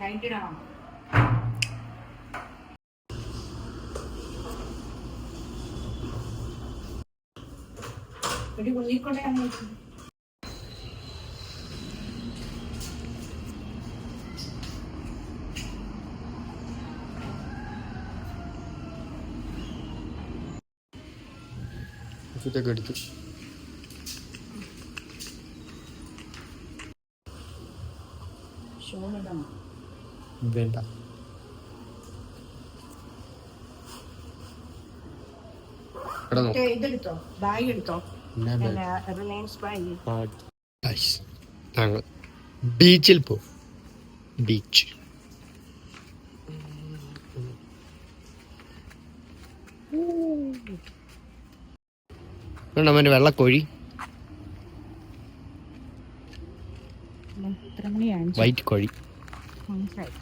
Light ഇടണം ഒരു കുഞ്ഞിക്കൊണ്ടയാണ് വെച്ചത് ഇതൊക്കെ എടുത്തു ഷോൾ ഇടണം വേണ്ട കിടന്നു മറ്റേ ഇതെടുത്തോ ബാഗ് എടുത്തോ എന്നാ bag? Reliance bag. ആ, guys, ഞങ്ങൾ ബീച്ചിൽ പോ. ബീച്ച്. നമ്മുടെ വെള്ളക്കോഴി. വൈറ്റ് കോഴി മനസ്സിലായി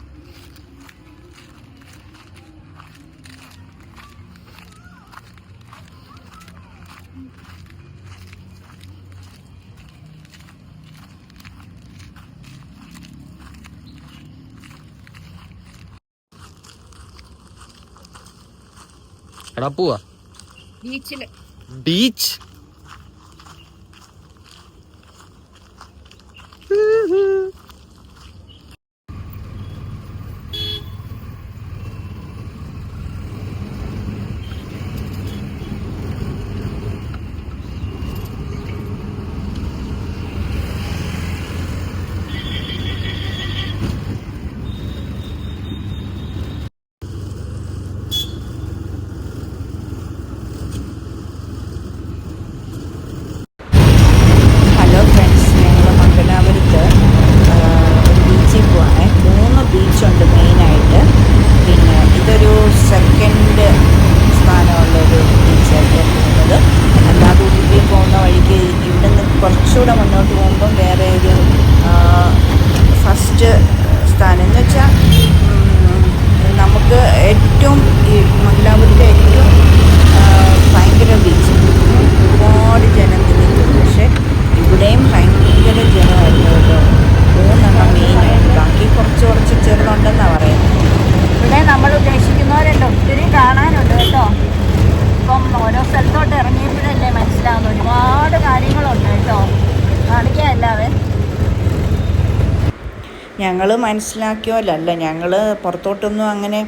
എടാ പോവാ ബീച്ചില് ബീച്ച് മനസ്സിലാവുന്നു ഒരുപാട് കാര്യങ്ങളുണ്ട് കേട്ടോ. കാണിക്കാം എല്ലാവരും. ഞങ്ങൾ മനസ്സിലാക്കിയോലല്ല. ഞങ്ങൾ പുറത്തോട്ടൊന്നും അങ്ങനെ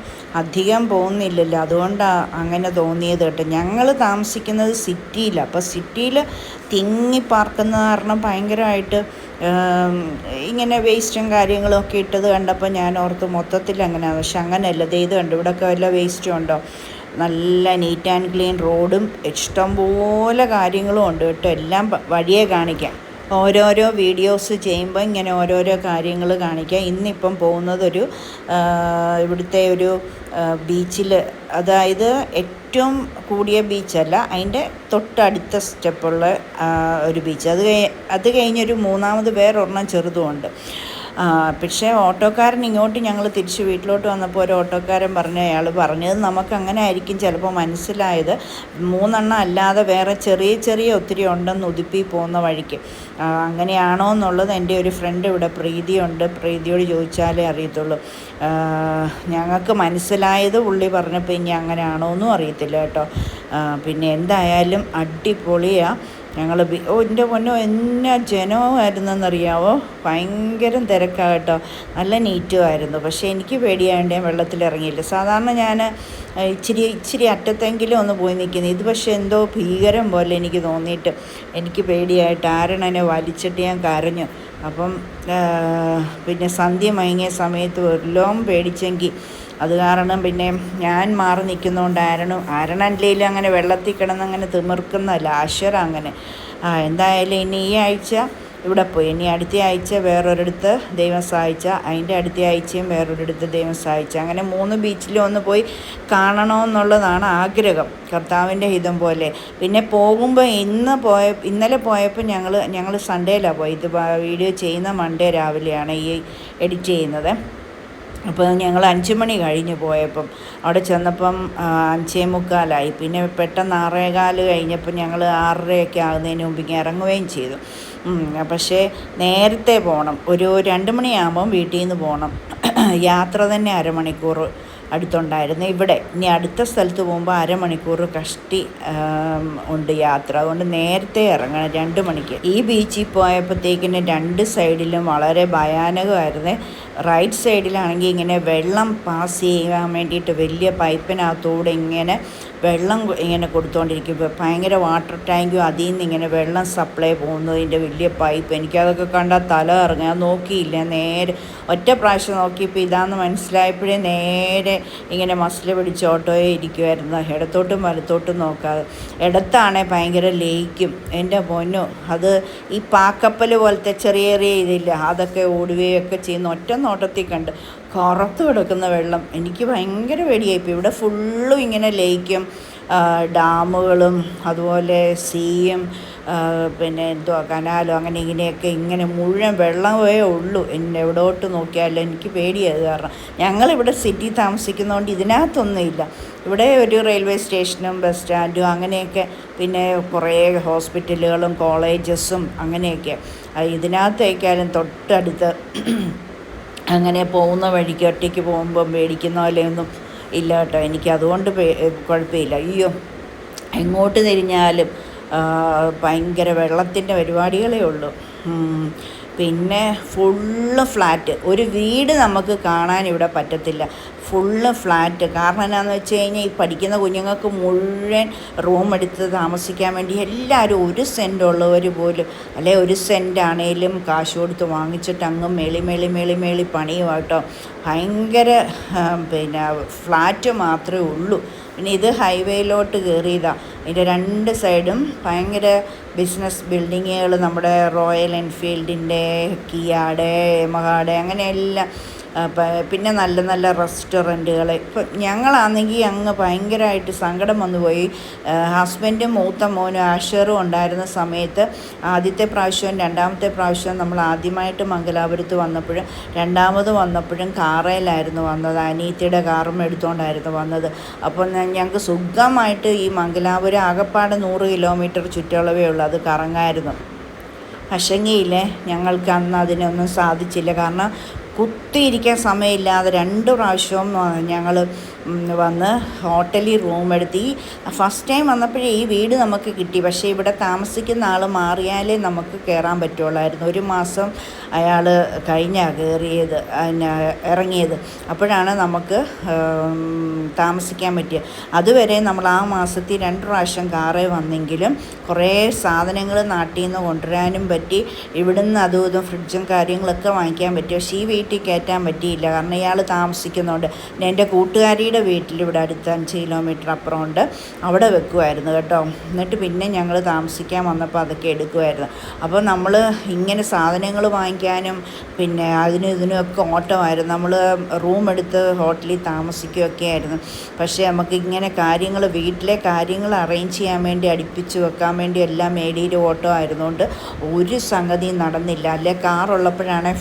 അധികം പോകുന്നില്ലല്ലോ. അതുകൊണ്ടാണ് അങ്ങനെ തോന്നിയത് കേട്ടോ. ഞങ്ങൾ താമസിക്കുന്നത് സിറ്റിയിലാണ് അപ്പോൾ സിറ്റിയിൽ തിങ്ങി പാർക്കുന്ന കാരണം ഭയങ്കരമായിട്ട് ഇങ്ങനെ വേസ്റ്റും കാര്യങ്ങളൊക്കെ ഇട്ടത് കണ്ടപ്പോൾ ഞാൻ ഓർത്ത് മൊത്തത്തിൽ അങ്ങനെ പക്ഷെ അങ്ങനെയല്ല. ഇത് കണ്ടു? ഇവിടെയൊക്കെ വല്ല വേസ്റ്റും ഉണ്ടോ? നല്ല നീറ്റ് ആൻഡ് ക്ലീൻ റോഡും ഇഷ്ടംപോലെ കാര്യങ്ങളും ഉണ്ട് കേട്ടോ. എല്ലാം വഴിയെ കാണിക്കാം. ഓരോരോ വീഡിയോസ് ചെയ്യുമ്പോൾ ഇങ്ങനെ ഓരോരോ കാര്യങ്ങൾ കാണിക്കാം. ഇന്നിപ്പം പോകുന്നതൊരു ഇവിടുത്തെ ഒരു ബീച്ചിൽ അതായത് ഏറ്റവും കൂടിയ ബീച്ചല്ല അതിന്റെ തൊട്ടടുത്ത സ്റ്റെപ്പുള്ള ഒരു ബീച്ച് അത് അത് കഴിഞ്ഞൊരു മൂന്നാമത് വേറൊരെണ്ണം ചെറുതുമുണ്ട് പക്ഷേ ഓട്ടോക്കാരൻ ഇങ്ങോട്ട് ഞങ്ങൾ തിരിച്ച് വീട്ടിലോട്ട് വന്നപ്പോൾ ഒരു ഓട്ടോക്കാരൻ പറഞ്ഞു അയാൾ പറഞ്ഞത് നമുക്ക് അങ്ങനെ ആയിരിക്കും ചിലപ്പോൾ മനസ്സിലായത്. മൂന്നെണ്ണം അല്ലാതെ വേറെ ചെറിയ ചെറിയ ഒത്തിരി ഉണ്ടെന്ന് ഉതുപ്പി പോകുന്ന വഴിക്ക്. അങ്ങനെയാണോ എന്നുള്ളത് എന്റെ ഒരു ഫ്രണ്ട് ഇവിടെ പ്രീതിയുണ്ട്. പ്രീതിയോട് ചോദിച്ചാലേ അറിയത്തുള്ളൂ. ഞങ്ങൾക്ക് മനസ്സിലായത് പുള്ളി പറഞ്ഞപ്പോൾ ഇനി അങ്ങനെയാണോ എന്നും അറിയത്തില്ല കേട്ടോ. പിന്നെ എന്തായാലും അടിപൊളിയാണ് ഞങ്ങൾ ഓ എന്റെ പൊന്നോ എന്നാ ജനമായിരുന്നെന്നറിയാവോ ഭയങ്കര തിരക്കാണ് കേട്ടോ. നല്ല നീറ്റുമായിരുന്നു പക്ഷേ എനിക്ക് പേടിയായതുകൊണ്ട് ഞാൻ വെള്ളത്തിലിറങ്ങിയില്ല. സാധാരണ ഞാൻ ഇച്ചിരി ഇച്ചിരി അറ്റത്തെങ്കിലും ഒന്ന് പോയി നിൽക്കുന്നത് ഇത് പക്ഷേ എന്തോ ഭീകരം പോലെ എനിക്ക് തോന്നിയിട്ട് എനിക്ക് പേടിയായിട്ട് ആരണനെ വലിച്ചിട്ട് ഞാൻ കരഞ്ഞു. അപ്പം പിന്നെ സന്ധ്യ മയങ്ങിയ സമയത്ത് വല്ലതും പേടിച്ചെങ്കിൽ അത് കാരണം പിന്നെ ഞാൻ മാറി നിൽക്കുന്നതുകൊണ്ട് ആരണം ആരണല്ലേ അങ്ങനെ വെള്ളത്തിൽ കിടന്ന് അങ്ങനെ തിമിർക്കുന്നതല്ല ആശ്വരം അങ്ങനെ. ആ എന്തായാലും ഇനി ഈ ആഴ്ച ഇവിടെ പോയി. ഇനി അടുത്ത ആഴ്ച വേറൊരിടത്ത് ദൈവം സഹായിച്ച അതിന്റെ അടുത്ത ആഴ്ചയും വേറൊരിടത്ത് ദൈവം സഹായിച്ച. അങ്ങനെ മൂന്ന് ബീച്ചിലും ഒന്ന് പോയി കാണണമെന്നുള്ളതാണ് ആഗ്രഹം കർത്താവിന്റെ ഹിതം പോലെ. പിന്നെ പോകുമ്പോൾ ഇന്ന് പോയ ഇന്നലെ പോയപ്പോൾ ഞങ്ങൾ ഞങ്ങൾ സൺഡേയിലാണ് പോയി ഇത് വീഡിയോ ചെയ്യുന്ന മൺഡേ രാവിലെയാണ് ഈ എഡിറ്റ് ചെയ്യുന്നത്. അപ്പോൾ ഞങ്ങൾ അഞ്ച് മണി കഴിഞ്ഞ് പോയപ്പം അവിടെ ചെന്നപ്പം അഞ്ചേ മുക്കാലായി. പിന്നെ പെട്ടെന്ന് ആറേകാൽ കഴിഞ്ഞപ്പോൾ ഞങ്ങൾ ആറരയൊക്കെ ആകുന്നതിന് മുമ്പ് ഇങ്ങനെ ഇറങ്ങുകയും ചെയ്തു. പക്ഷേ നേരത്തെ പോകണം. ഒരു രണ്ട് മണിയാകുമ്പം വീട്ടിൽ നിന്ന് പോകണം. യാത്ര തന്നെ അരമണിക്കൂർ അടുത്തുണ്ടായിരുന്നു. ഇവിടെ ഇനി അടുത്ത സ്ഥലത്ത് പോകുമ്പോൾ അരമണിക്കൂർ കഷ്ടി ഉണ്ട് യാത്ര. അതുകൊണ്ട് നേരത്തെ ഇറങ്ങണം. രണ്ട് മണിക്ക്. ഈ ബീച്ചിൽ പോയപ്പോഴത്തേക്കിന് രണ്ട് സൈഡിലും വളരെ ഭയാനകമായിരുന്നു. റൈറ്റ് സൈഡിലാണെങ്കിൽ ഇങ്ങനെ വെള്ളം പാസ് ചെയ്യാൻ വേണ്ടിയിട്ട് വലിയ പൈപ്പിനകത്തൂടെ ഇങ്ങനെ വെള്ളം ഇങ്ങനെ കൊടുത്തുകൊണ്ടിരിക്കുമ്പോൾ ഭയങ്കര വാട്ടർ ടാങ്കും അതിൽ നിന്ന് ഇങ്ങനെ വെള്ളം സപ്ലൈ പോകുന്നതിന്റെ വലിയ പൈപ്പ് എനിക്കതൊക്കെ കണ്ടാൽ തല ഇറങ്ങുക ഞാൻ നോക്കിയില്ല. നേരെ ഒറ്റ പ്രാവശ്യം നോക്കിയപ്പോൾ ഇതാന്ന് മനസ്സിലായപ്പോഴേ നേരെ ഇങ്ങനെ മസിൽ പിടിച്ച് ഓട്ടോയെ ഇരിക്കുമായിരുന്നു ഇടത്തോട്ടും വലത്തോട്ടും നോക്കാതെ. ഇടത്താണേ ഭയങ്കര ലേക്കും എന്റെ പൊന്നു അത് ഈ പാക്കപ്പൽ പോലത്തെ ചെറിയ ചെറിയ ഇതില്ല. അതൊക്കെ ഓടുകയൊക്കെ ചെയ്യുന്ന ഒറ്റ നോട്ടത്തിൽ കണ്ട് കറുത്ത് കിടക്കുന്ന വെള്ളം എനിക്ക് ഭയങ്കര പേടിയായിപ്പോയി ഇവിടെ ഫുള്ളും ഇങ്ങനെ ലേക്കും ഡാമുകളും അതുപോലെ സീയും പിന്നെ എന്തുവാ കനാലും അങ്ങനെ ഇങ്ങനെയൊക്കെ ഇങ്ങനെ മുഴുവൻ വെള്ളമേ ഉള്ളൂ. എന്നെ എവിടോട്ട് നോക്കിയാലും എനിക്ക് പേടിയായത് കാരണം ഞങ്ങളിവിടെ സിറ്റി താമസിക്കുന്നതുകൊണ്ട് ഇതിനകത്തൊന്നുമില്ല. ഇവിടെ ഒരു റെയിൽവേ സ്റ്റേഷനും ബസ് സ്റ്റാൻഡും അങ്ങനെയൊക്കെ പിന്നെ കുറേ ഹോസ്പിറ്റലുകളും കോളേജസും അങ്ങനെയൊക്കെ. ഇതിനകത്തേക്കാലും തൊട്ടടുത്ത് അങ്ങനെ പോകുന്ന വഴിക്ക് ഒറ്റയ്ക്ക് പോകുമ്പോൾ പേടിക്കുന്ന പോലെയൊന്നും ഇല്ല കേട്ടോ എനിക്ക് അതുകൊണ്ട് കുഴപ്പമില്ല അയ്യോ എങ്ങോട്ട് തിരിഞ്ഞാലും ഭയങ്കര വെള്ളത്തിന്റെ പരിപാടികളേ ഉള്ളൂ. പിന്നെ ഫുള്ള് ഫ്ലാറ്റ്. ഒരു വീട് നമുക്ക് കാണാൻ ഇവിടെ പറ്റത്തില്ല. Full flat. കാരണം എന്നാന്ന് വെച്ച് കഴിഞ്ഞാൽ ഈ പഠിക്കുന്ന കുഞ്ഞുങ്ങൾക്ക് മുഴുവൻ റൂം എടുത്ത് താമസിക്കാൻ വേണ്ടി എല്ലാവരും ഒരു സെന്റ് ഉള്ളവർ പോലും അല്ലെ ഒരു സെന്റ് ആണേലും കാശ് കൊടുത്ത് വാങ്ങിച്ചിട്ട് അങ്ങ് മേളി മേളി മേളി മേളി പണിയുമായിട്ടോ ഭയങ്കര പിന്നെ ഫ്ലാറ്റ് മാത്രമേ ഉള്ളൂ. പിന്നെ ഇത് ഹൈവേയിലോട്ട് കയറിയതാണ് ഇതിന്റെ രണ്ട് സൈഡും ഭയങ്കര ബിസിനസ് ബിൽഡിങ്ങുകൾ നമ്മുടെ റോയൽ എൻഫീൽഡിന്റെ കിയാടെ യമഹാടെ അങ്ങനെയെല്ലാം പിന്നെ നല്ല നല്ല റെസ്റ്റോറന്റുകൾ ഇപ്പം ഞങ്ങളാണെങ്കിൽ അങ്ങ് ഭയങ്കരമായിട്ട് സങ്കടം വന്നു പോയി. ഹസ്ബൻഡും മൂത്ത മോനും ആഷറും ഉണ്ടായിരുന്ന സമയത്ത് ആദ്യത്തെ പ്രാവശ്യവും രണ്ടാമത്തെ പ്രാവശ്യവും നമ്മൾ ആദ്യമായിട്ട് മംഗലാപുരത്ത് വന്നപ്പോഴും രണ്ടാമത് വന്നപ്പോഴും കാറയിലായിരുന്നു വന്നത്. അനീത്തിയുടെ കാറും എടുത്തുകൊണ്ടായിരുന്നു വന്നത്. അപ്പോൾ ഞങ്ങൾക്ക് സുഖമായിട്ട് ഈ മംഗലാപുരം ആകപ്പാടെ നൂറ് കിലോമീറ്റർ ചുറ്റളവേ ഉള്ളൂ. അത് കറങ്ങായിരുന്നു. പക്ഷെങ്കിലേ ഞങ്ങൾക്ക് അന്ന് അതിനൊന്നും സാധിച്ചില്ല. കാരണം കുത്തിയിരിക്കാൻ സമയമില്ലാതെ രണ്ട് പ്രാവശ്യവും ഞങ്ങൾ വന്ന് ഹോട്ടലിൽ റൂം എടുത്ത്. ഫസ്റ്റ് ടൈം വന്നപ്പോഴേ ഈ വീട് നമുക്ക് കിട്ടി. പക്ഷേ ഇവിടെ താമസിക്കുന്ന ആൾ മാറിയാലേ നമുക്ക് കയറാൻ പറ്റുള്ളായിരുന്നു. ഒരു മാസം അയാൾ കഴിഞ്ഞാണ് കയറിയത് പിന്നെ ഇറങ്ങിയത്. അപ്പോഴാണ് നമുക്ക് താമസിക്കാൻ പറ്റിയത് അതുവരെ നമ്മൾ ആ മാസത്തിൽ രണ്ട് പ്രാവശ്യം കാറേ വന്നെങ്കിലും കുറേ സാധനങ്ങൾ നാട്ടിൽ നിന്ന് കൊണ്ടുവരാനും പറ്റി. ഇവിടുന്ന് അതും ഇതും ഫ്രിഡ്ജും കാര്യങ്ങളൊക്കെ വാങ്ങിക്കാൻ പറ്റി. പക്ഷേ ഈ വീട്ടിൽ കയറ്റാൻ പറ്റിയില്ല. കാരണം ഇയാൾ താമസിക്കുന്നുണ്ട്. എന്റെ കൂട്ടുകാരിയുടെ വീട്ടിൽ ഇവിടെ അടുത്ത് അഞ്ച് കിലോമീറ്റർ അപ്പുറമുണ്ട്. അവിടെ വെക്കുമായിരുന്നു കേട്ടോ. എന്നിട്ട് പിന്നെ ഞങ്ങൾ താമസിക്കാൻ വന്നപ്പോൾ അതൊക്കെ എടുക്കുമായിരുന്നു അപ്പോൾ നമ്മൾ ഇങ്ങനെ സാധനങ്ങൾ വാങ്ങിക്കാനും പിന്നെ അതിനും ഇതിനും ഒക്കെ ഓട്ടമായിരുന്നു. നമ്മൾ റൂം എടുത്ത് ഹോട്ടലിൽ താമസിക്കുകയൊക്കെ ആയിരുന്നു. പക്ഷേ നമുക്ക് ഇങ്ങനെ കാര്യങ്ങൾ വീട്ടിലെ കാര്യങ്ങൾ അറേഞ്ച് ചെയ്യാൻ വേണ്ടി അടുപ്പിച്ച് വെക്കാൻ വേണ്ടി എല്ലാം മേടിയിൽ ഓട്ടോ ആയിരുന്നുകൊണ്ട് ഒരു സംഗതിയും നടന്നില്ല. അല്ലെ കാറുള്ളപ്പോഴാണ്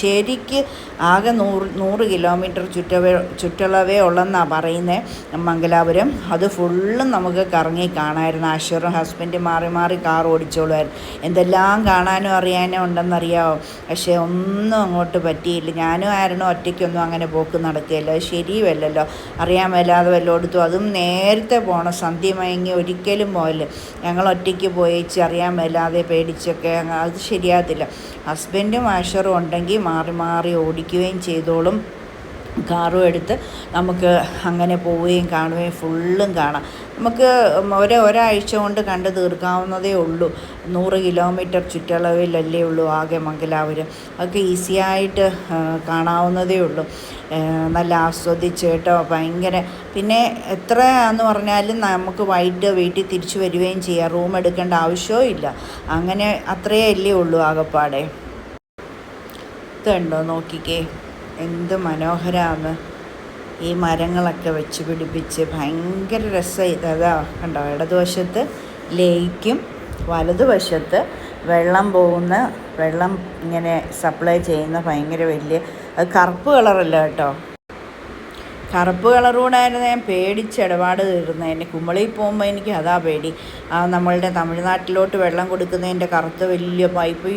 ശരിക്ക് ആകെ നൂറ് നൂറ് കിലോമീറ്റർ ചുറ്റവേ ചുറ്റളവേ ഉള്ളെന്നാണ് പറയുന്നത് മംഗലാപുരം. അത് ഫുള്ളും നമുക്ക് കറങ്ങി കാണാമായിരുന്നു അശ്വറും ഹസ്ബൻഡ് മാറി മാറി കാർ ഓടിച്ചോളുമായിരുന്നു. എന്തെല്ലാം കാണാനും അറിയാനും ഉണ്ടെന്നറിയാമോ പക്ഷേ ഒന്നും അങ്ങോട്ട് പറ്റിയില്ല. ഞാനും ആയിരുന്നു ഒറ്റയ്ക്കൊന്നും അങ്ങനെ പോക്ക് നടക്കുകയില്ല. അത് ശരിയുമല്ലല്ലോ. അറിയാൻ മേലാതെ വല്ലയിടത്തും അതും നേരത്തെ പോകണം സന്ധ്യ മയങ്ങി ഒരിക്കലും പോകൽ ഞങ്ങൾ ഒറ്റയ്ക്ക് പോയിച്ച് അറിയാൻ മേലാതെ പേടിച്ചൊക്കെ അത് ശരിയാകത്തില്ല. ഹസ്ബൻഡും ആഷറും ഉണ്ടെങ്കിൽ മാറി മാറി ഓടിക്കുകയും ചെയ്തോളും. കാറും എടുത്ത് നമുക്ക് അങ്ങനെ പോവുകയും കാണുകയും ഫുള്ളും കാണാം. നമുക്ക് ഒരു ഒരാഴ്ച കൊണ്ട് കണ്ടു തീർക്കാവുന്നതേ ഉള്ളൂ. നൂറ് കിലോമീറ്റർ ചുറ്റളവിലല്ലേ ഉള്ളൂ ആകെ മംഗലാപുരം. അതൊക്കെ ഈസിയായിട്ട് കാണാവുന്നതേ ഉള്ളൂ. നല്ല ആസ്വദിച്ച് കേട്ടോ ഭയങ്കര. പിന്നെ എത്രയാന്ന് പറഞ്ഞാലും നമുക്ക് വൈകിട്ട് വീട്ടിൽ തിരിച്ചു വരികയും ചെയ്യാം. റൂം എടുക്കേണ്ട ആവശ്യവും ഇല്ല. അങ്ങനെ അത്രയേ അല്ലേ ഉള്ളൂ ആകെപ്പാടെ. ഇതുണ്ടോ നോക്കിക്കേ. എന്ത് മനോഹരമാണ് ഈ മരങ്ങളൊക്കെ വെച്ച് പിടിപ്പിച്ച് ഭയങ്കര രസം അതാ കണ്ടോ ഇടതുവശത്ത് ലേക്കും വലതുവശത്ത് വെള്ളം പോകുന്ന വെള്ളം ഇങ്ങനെ സപ്ലൈ ചെയ്യുന്ന ഭയങ്കര വലിയ അത് കറുപ്പ് കളറല്ല കേട്ടോ. കറുപ്പ് ആയിരുന്നു ഞാൻ പേടിച്ച് ഇടപാട് തീർന്നത്. എന്റെ കുമ്പളിയിൽ പോകുമ്പോൾ എനിക്ക് അതാ പേടി. ആ നമ്മളുടെ തമിഴ്നാട്ടിലോട്ട് വെള്ളം കൊടുക്കുന്നതിന്റെ കറുത്ത വലിയ പൈപ്പ്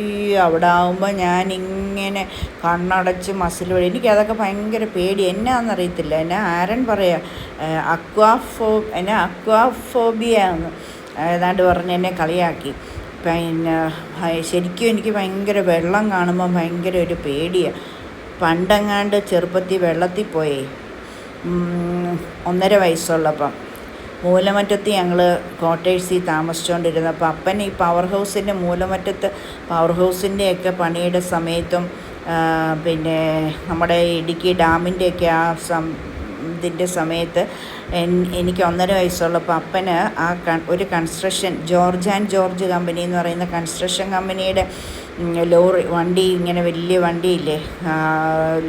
അവിടെ ആകുമ്പോൾ ഞാൻ ഇങ്ങനെ കണ്ണടച്ച് മസിൽ വഴി എനിക്കതൊക്കെ ഭയങ്കര പേടി. എന്നാന്നറിയത്തില്ല. എന്നെ ആരൻ പറയാ അക്വാഫോ എന്നെ അക്വാഫോബിയ ഏതാണ്ട് പറഞ്ഞ് എന്നെ കളിയാക്കി. പിന്നെ ശരിക്കും എനിക്ക് ഭയങ്കര വെള്ളം കാണുമ്പോൾ ഭയങ്കര ഒരു പേടിയാണ് പണ്ടെങ്ങാണ്ട് ചെറുപ്പത്തിൽ വെള്ളത്തിൽ പോയേ. ഒന്നര വയസ്സുള്ളപ്പം. മൂലമറ്റത്ത് ഞങ്ങൾ കോട്ടേഴ്സിൽ താമസിച്ചുകൊണ്ടിരുന്നപ്പോൾ അപ്പൻ ഈ പവർ ഹൗസിന്റെ മൂലമറ്റത്ത് പവർ ഹൗസിന്റെയൊക്കെ പണിയുടെ സമയത്തും പിന്നെ നമ്മുടെ ഇടുക്കി ഡാമിന്റെയൊക്കെ ആ സം ഇതിന്റെ സമയത്ത് എനിക്ക് ഒന്നര വയസ്സുള്ളപ്പോൾ അപ്പന് ആ ഒരു construction George and George company എന്ന് പറയുന്ന കൺസ്ട്രക്ഷൻ കമ്പനിയുടെ ലോറി വണ്ടി ഇങ്ങനെ വലിയ വണ്ടിയില്ലേ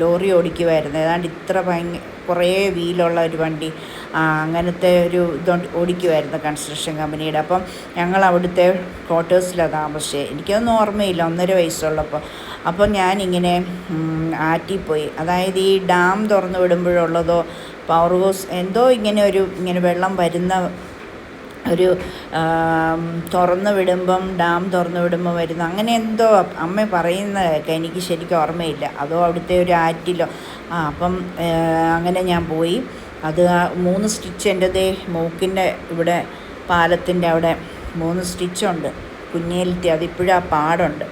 ലോറി ഓടിക്കുമായിരുന്നു ഏതാണ്ട് ഇത്ര ഭയങ്കര കുറേ വീലുള്ള ഒരു വണ്ടി അങ്ങനത്തെ ഒരു ഇത് ഓടിക്കുമായിരുന്നു കൺസ്ട്രക്ഷൻ കമ്പനിയുടെ. അപ്പം ഞങ്ങൾ അവിടുത്തെ ക്വാർട്ടേഴ്സിലാണ് താമസിച്ചത് എനിക്കൊന്നും ഓർമ്മയില്ല ഒന്നര വയസ്സുള്ളപ്പോൾ. അപ്പം ഞാനിങ്ങനെ ആറ്റിപ്പോയി. അതായത് ഈ ഡാം തുറന്നു വിടുമ്പോഴുള്ളതോ പവർ ഹൗസ് എന്തോ ഇങ്ങനെ ഒരു ഇങ്ങനെ വെള്ളം വരുന്ന ഒരു തുറന്നു വിടുമ്പം ഡാം തുറന്നു വിടുമ്പം വരുന്ന അങ്ങനെ എന്തോ അമ്മ പറയുന്ന എനിക്ക് ശരിക്കും ഓർമ്മയില്ല. അതോ അവിടുത്തെ ഒരു ആറ്റിലോ. ആ അപ്പം അങ്ങനെ ഞാൻ പോയി. അത് മൂന്ന് സ്റ്റിച്ച് എന്റെ ദേ മൂക്കിന്റെ ഇവിടെ പാലത്തിന്റെ അവിടെ മൂന്ന് സ്റ്റിച്ചുണ്ട്. കുഞ്ഞേലത്തി അതിപ്പോഴും ആ പാടുണ്ട്.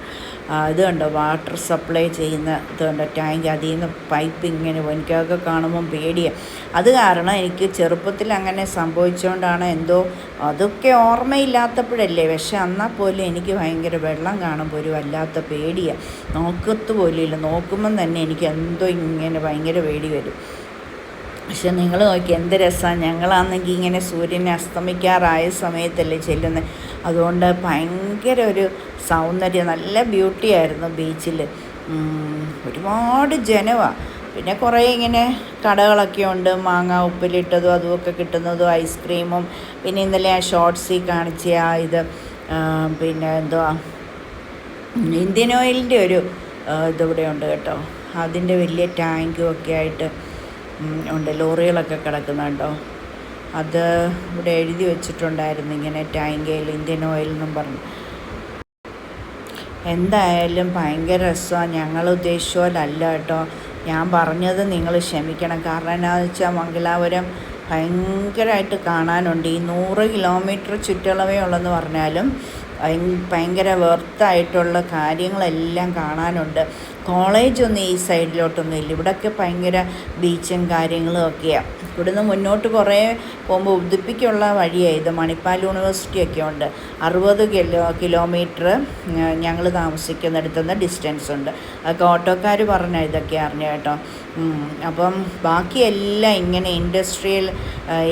ഇത് കണ്ടോ? വാട്ടർ സപ്ലൈ ചെയ്യുന്ന ഇത് കണ്ടോ? ടാങ്ക് അതിൽ നിന്ന് പൈപ്പ് ഇങ്ങനെ എനിക്കൊക്കെ കാണുമ്പം പേടിയാണ് അത് കാരണം എനിക്ക് ചെറുപ്പത്തിൽ അങ്ങനെ സംഭവിച്ചുകൊണ്ടാണ് എന്തോ അതൊക്കെ ഓർമ്മയില്ലാത്തപ്പോഴല്ലേ. പക്ഷെ എന്നാൽ പോലും എനിക്ക് ഭയങ്കര വെള്ളം കാണുമ്പോൾ ഒരു വല്ലാത്ത പേടിയാണ് നോക്കത്ത് പോലും ഇല്ല നോക്കുമ്പം തന്നെ എനിക്ക് എന്തോ ഇങ്ങനെ ഭയങ്കര പേടി വരും. പക്ഷെ നിങ്ങൾ നോക്കി എന്ത് രസമാണ് ഞങ്ങളാണെങ്കിൽ ഇങ്ങനെ സൂര്യനെ അസ്തമിക്കാറായ സമയത്തല്ലേ ചെല്ലുന്നത് അതുകൊണ്ട് ഭയങ്കര ഒരു സൗന്ദര്യം നല്ല ബ്യൂട്ടി ആയിരുന്നു ബീച്ചിൽ ഒരുപാട് ജനമാണ് പിന്നെ കുറേ ഇങ്ങനെ കടകളൊക്കെ ഉണ്ട്. മാങ്ങ ഉപ്പിലിട്ടതും അതുമൊക്കെ കിട്ടുന്നതും ഐസ്ക്രീമും പിന്നെ ഇന്നലെ ആ ഷോർട്സിൽ കാണിച്ച ആ ഇത് പിന്നെ എന്തുവാ ഇന്ത്യൻ ഓയിലിന്റെ ഒരു ഇതിവിടെ ഉണ്ട് കേട്ടോ. അതിന്റെ വലിയ ടാങ്കും ഒക്കെ ആയിട്ട് ഉണ്ട്. ലോറികളൊക്കെ കിടക്കുന്നുണ്ടോ അത് ഇവിടെ എഴുതി വെച്ചിട്ടുണ്ടായിരുന്നു ഇങ്ങനെ ടാങ്കയിൽ ഇന്ത്യൻ ഓയിൽ എന്നും പറഞ്ഞു. എന്തായാലും ഭയങ്കര രസമാണ്. ഞങ്ങൾ ഉദ്ദേശിച്ച കേട്ടോ. ഞാൻ പറഞ്ഞത് നിങ്ങൾ ക്ഷമിക്കണം. കാരണം എന്നാന്ന് വെച്ചാൽ മംഗലാപുരം ഭയങ്കരമായിട്ട് കാണാനുണ്ട്. ഈ നൂറ് കിലോമീറ്റർ ചുറ്റളവേ ഉള്ളെന്ന് പറഞ്ഞാലും ഭയ- ഭയങ്കര വെർത്തായിട്ടുള്ള കാര്യങ്ങളെല്ലാം കാണാനുണ്ട്. കോളേജൊന്നും ഈ സൈഡിലോട്ടൊന്നും ഇല്ല. ഇവിടെയൊക്കെ ഭയങ്കര ബീച്ചും കാര്യങ്ങളും ഒക്കെയാണ് ഇവിടുന്ന് മുന്നോട്ട് കുറേ പോകുമ്പോൾ ഉദിപ്പിക്കുള്ള വഴിയാണ് ഇത്. മണിപ്പാൽ യൂണിവേഴ്സിറ്റി ഒക്കെ ഉണ്ട്. അറുപത് കിലോ കിലോമീറ്റർ ഞങ്ങൾ താമസിക്കുന്നിടത്തുനിന്ന് ഡിസ്റ്റൻസ് ഉണ്ട്. അതൊക്കെ ഓട്ടോക്കാർ പറഞ്ഞ ഇതൊക്കെ അറിഞ്ഞു കേട്ടോ. അപ്പം ബാക്കിയെല്ലാം ഇങ്ങനെ ഇൻഡസ്ട്രിയൽ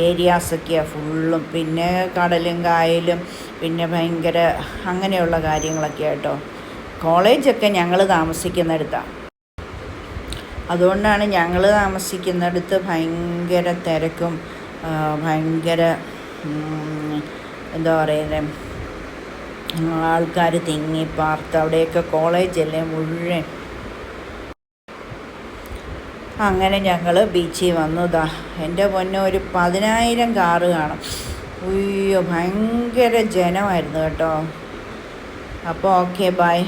ഏരിയാസൊക്കെയാണ് ഫുള്ളും പിന്നെ കടലും കായലും പിന്നെ ഭയങ്കര അങ്ങനെയുള്ള കാര്യങ്ങളൊക്കെ കേട്ടോ. കോളേജൊക്കെ ഞങ്ങൾ താമസിക്കുന്നിടത്താണ് അതുകൊണ്ടാണ് ഞങ്ങൾ താമസിക്കുന്നിടത്ത് ഭയങ്കര തിരക്കും ഭയങ്കര എന്താ പറയുന്നത് ആൾക്കാർ തിങ്ങി പാർത്ത് അവിടെയൊക്കെ കോളേജല്ലേ മുഴുവൻ. അങ്ങനെ ഞങ്ങൾ ബീച്ചിൽ വന്നതാ എന്റെ പൊന്നെ ഒരു പതിനായിരം കാറ് കാണും. അയ്യോ ഭയങ്കര ജനമായിരുന്നു കേട്ടോ. അപ്പോൾ ഓക്കെ ബൈ.